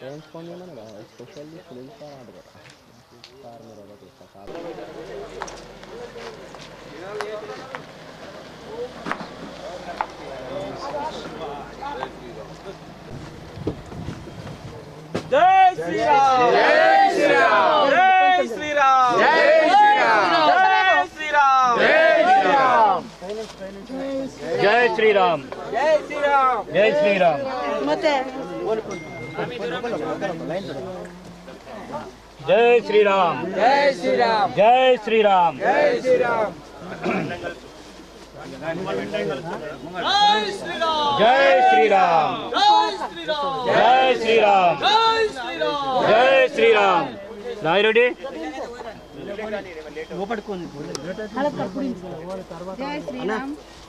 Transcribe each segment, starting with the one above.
వేయించుకోండి ఏమన్నా special film star అంట కదా. స్టార్ మీరు ఒకటి ఇస్తా కాదు. జై శ్రీరామ్! జై శ్రీరామ్! జై శ్రీరామ్! జై శ్రీరామ్! జై శ్రీరామ్! జై శ్రీరామ్! జై శ్రీరామ్ జై శ్రీరామ్ జై శ్రీరామ్ జై శ్రీరామ్ జై శ్రీరామ్ జై శ్రీరామ్ జై శ్రీరామ్ రాయుడి లోపడుకోండి జై శ్రీరామ్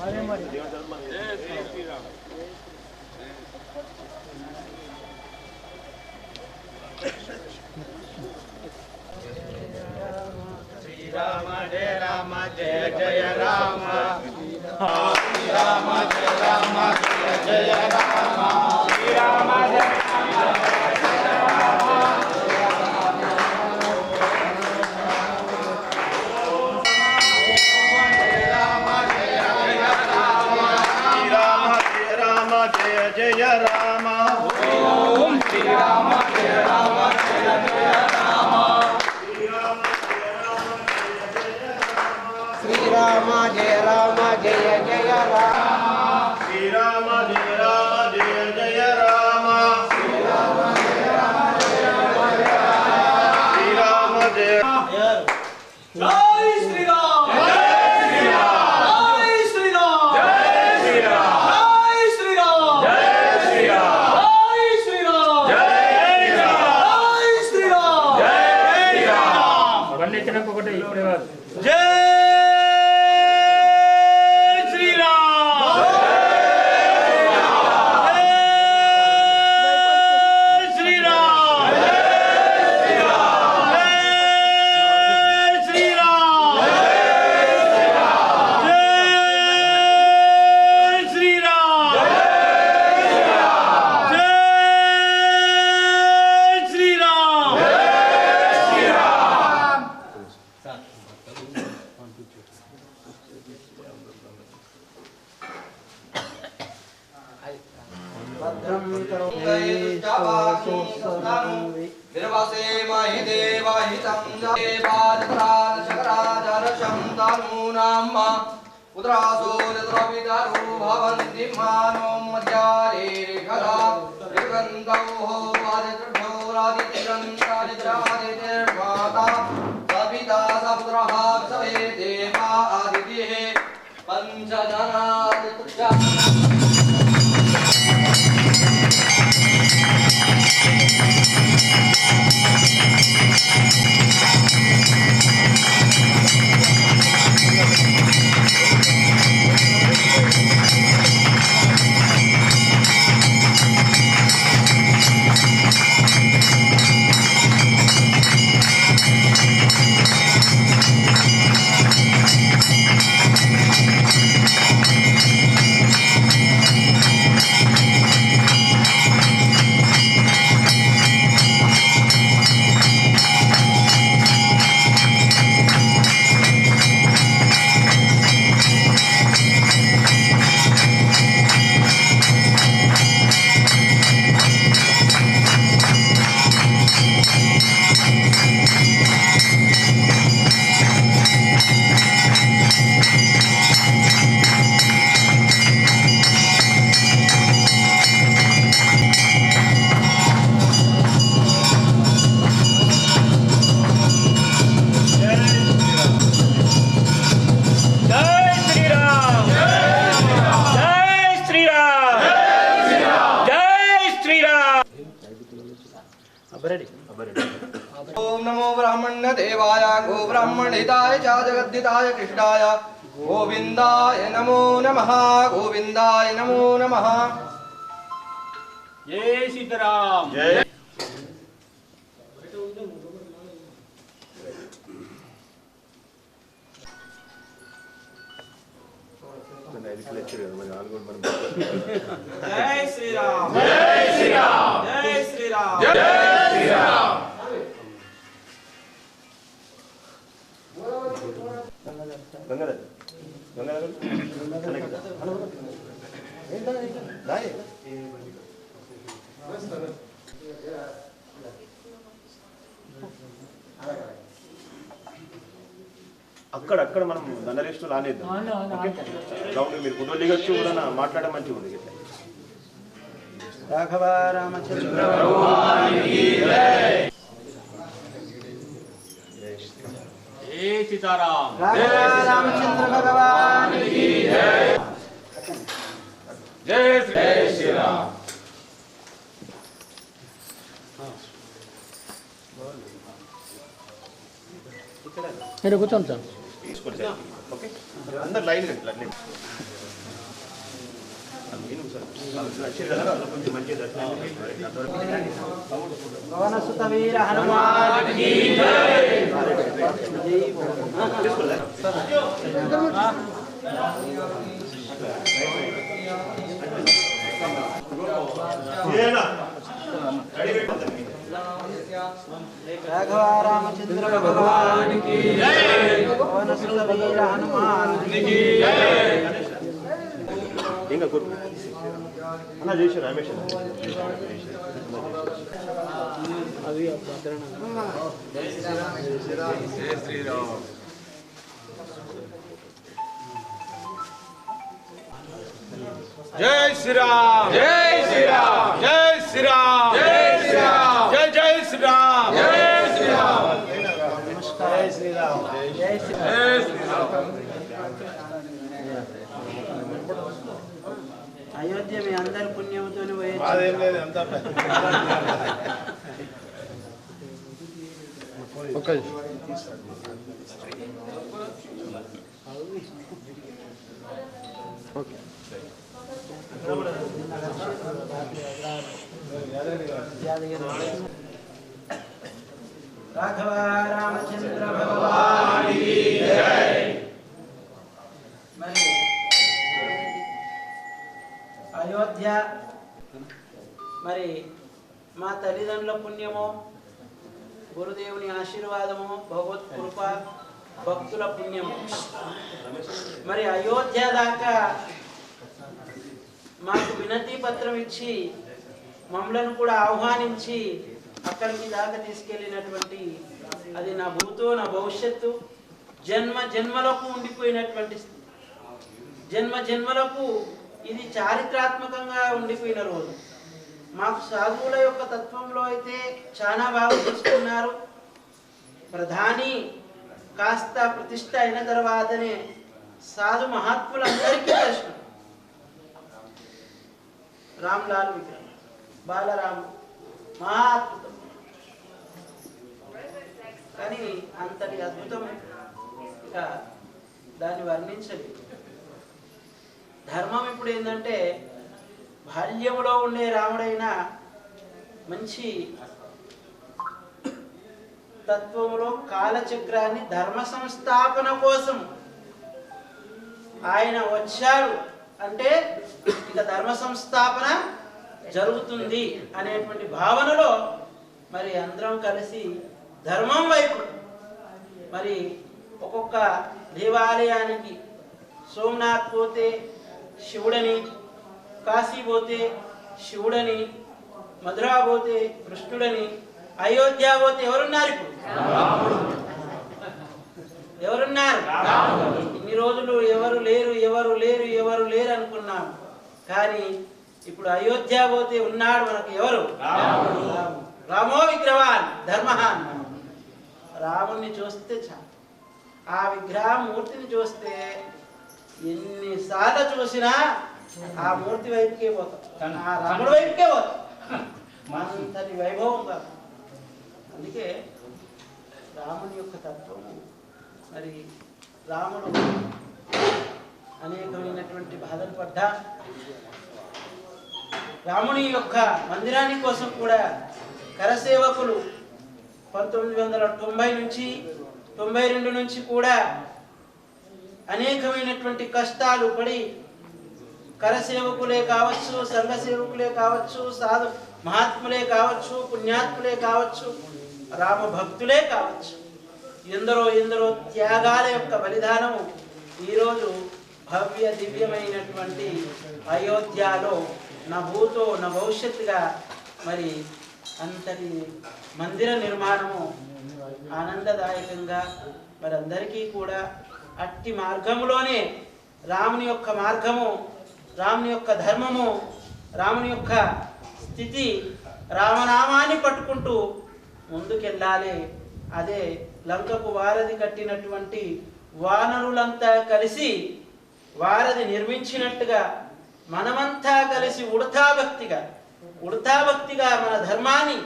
అదే మరి శ్రీరామ జయ రామ జయ జయ రామ శ్రీరామ జయ రామ జయ జయ రామ. विरवसे महि देवहितं देवादितालशकराजरशं तनूनाम् उदरासो निद्रविदरो भवन्ति मानो मध्यारे खला ऋगन्तौ वादितृढो रादितिरन्तादित्रादितिर्माता सविता सपुत्रः सवे देवा आदितिः पञ्चजनादितृ Thank you. ओम नमो ब्राह्मण्य देवाय गो ब्राह्मणिताय च जगद्दिताय कृष्णाय। गोविंदाय नमो नमः गोविंदाय नमो नमः। जय सीताराम। जय। जय श्री राम जय श्री राम। जय श्री राम। जय। అక్కడ అక్కడ మనం దండలిస్టు లానేద్దాం ఓకే? గ్రౌండ్ మీరు ఫోటో దిగొచ్చు కూడా మాట్లాడే మంచిగా ఉంది. రాఘవ రామచంద్ర సీతారాం రామచంద్ర భగవాన్ మీరు కూర్చోండి సార్. Sir okay. అందరు లైన్ కట్టి లైన్ హనుమాన్ రాఘవ రామచంద్ర భగవాన్ హనుమాన్ ఇంకా కూర్చో అన్న చేసి రమేష్. అవి భద్రణ జై శ్రీరామ్ జై శ్రీరామ్ జై శ్రీరామ్ జై శ్రీరామ్ జై జై శ్రీరామ్ జై శ్రీరామ్ జై శ్రీరామ్ జై శ్రీరామ్ అయోధ్య మీ అందరి పుణ్యంతో పోయొచ్చు అదేం లేదు అంతా రాఘవ రామచంద్ర భగవాన్ మరి అయోధ్య మరి మా తల్లిదండ్రుల పుణ్యము గురుదేవుని ఆశీర్వాదము భగవత్ కృప భక్తుల పుణ్యము. మరి అయోధ్య దాకా మాకు వినతి పత్రం ఇచ్చి మమ్మలను కూడా ఆహ్వానించి అక్కడికి దాకా తీసుకెళ్ళినటువంటి అది నా భూతో నా భవిష్యత్తు జన్మ జన్మలకు ఉండిపోయినటువంటి జన్మ జన్మలకు ఇది చారిత్రాత్మకంగా ఉండిపోయిన రోజు. మాకు సాధువుల యొక్క తత్వంలో అయితే చాలా బాగా చూసుకున్నారు. ప్రధాని కాస్త ప్రతిష్ట అయిన తర్వాతనే సాధు మహాత్ములందరికీ దర్శనం. రామ్లాల్ విగ్రహం బాలరాము మహాత్ముతం కానీ అంతటి అద్భుతం ఇక దాన్ని వర్ణించలేదు. ధర్మం ఇప్పుడు ఏంటంటే బాల్యంలో ఉండే రాముడైన మంచి తత్వములో కాలచక్రాన్ని ధర్మ సంస్థాపన కోసం ఆయన వచ్చారు అంటే ఇక ధర్మ సంస్థాపన జరుగుతుంది అనేటువంటి భావనలో మరి అందరం కలిసి ధర్మం వైపు మరి ఒక్కొక్క దేవాలయానికి సోమనాథ్ పోతే శివుడని కాశీ పోతే శివుడని మధురా పోతే కృష్ణుడని అయోధ్య పోతే ఎవరున్నారు ఇప్పుడు? ఎవరున్నారు? ఇన్ని రోజులు ఎవరు లేరు ఎవరు లేరు ఎవరు లేరు అనుకున్నాం. కానీ ఇప్పుడు అయోధ్య పోతే ఉన్నాడు మనకు ఎవరు? రామో విగ్రహాన్ ధర్మహాన్. రాముణ్ణి చూస్తే చాలు. ఆ విగ్రహ మూర్తిని చూస్తే ఎన్నిసార్లు చూసినా ఆ మూర్తి వైపుకే పోతాం. ఆ రాముడి వైపుకే పోతాం. అంతటి వైభవం కాదు. అందుకే రాముని యొక్క తత్వము మరి రాముడు అనేకమైనటువంటి బాధలు పడ్డా. రాముని యొక్క మందిరాని కోసం కూడా కరసేవకులు పంతొమ్మిది వందల తొంభై నుంచి తొంభై రెండు నుంచి కూడా అనేకమైనటువంటి కష్టాలు పడి కరసేవకులే కావచ్చు సంఘ సేవకులే కావచ్చు సాధు మహాత్ములే కావచ్చు పుణ్యాత్ములే కావచ్చు రామ భక్తులే కావచ్చు. ఎందరో ఎందరో త్యాగాల యొక్క బలిదానము ఈరోజు భవ్య దివ్యమైనటువంటి అయోధ్యలో నా భూతో నా భవిష్యత్తుగా మరి అంతటి మందిర నిర్మాణము ఆనందదాయకంగా మరి అందరికీ కూడా అట్టి మార్గములోనే రాముని యొక్క మార్గము రాముని యొక్క ధర్మము రాముని యొక్క స్థితి రామనామాన్ని పట్టుకుంటూ ముందుకెళ్ళాలి. అదే లంకకు వారధి కట్టినటువంటి వానరులంతా కలిసి వారధి నిర్మించినట్టుగా మనమంతా కలిసి ఉడతాభక్తిగా భక్తిగా భక్తిగా మన ధర్మాన్ని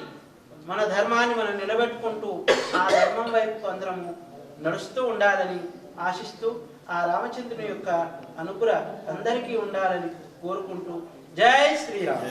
మన ధర్మాన్ని మనం నిలబెట్టుకుంటూ ఆ ధర్మం వైపు అందరము నడుస్తూ ఉండాలని ఆశిస్తూ ఆ రామచంద్రుని యొక్క అనుగ్రహ అందరికీ ఉండాలని కోరుకుంటూ జై శ్రీరామ్.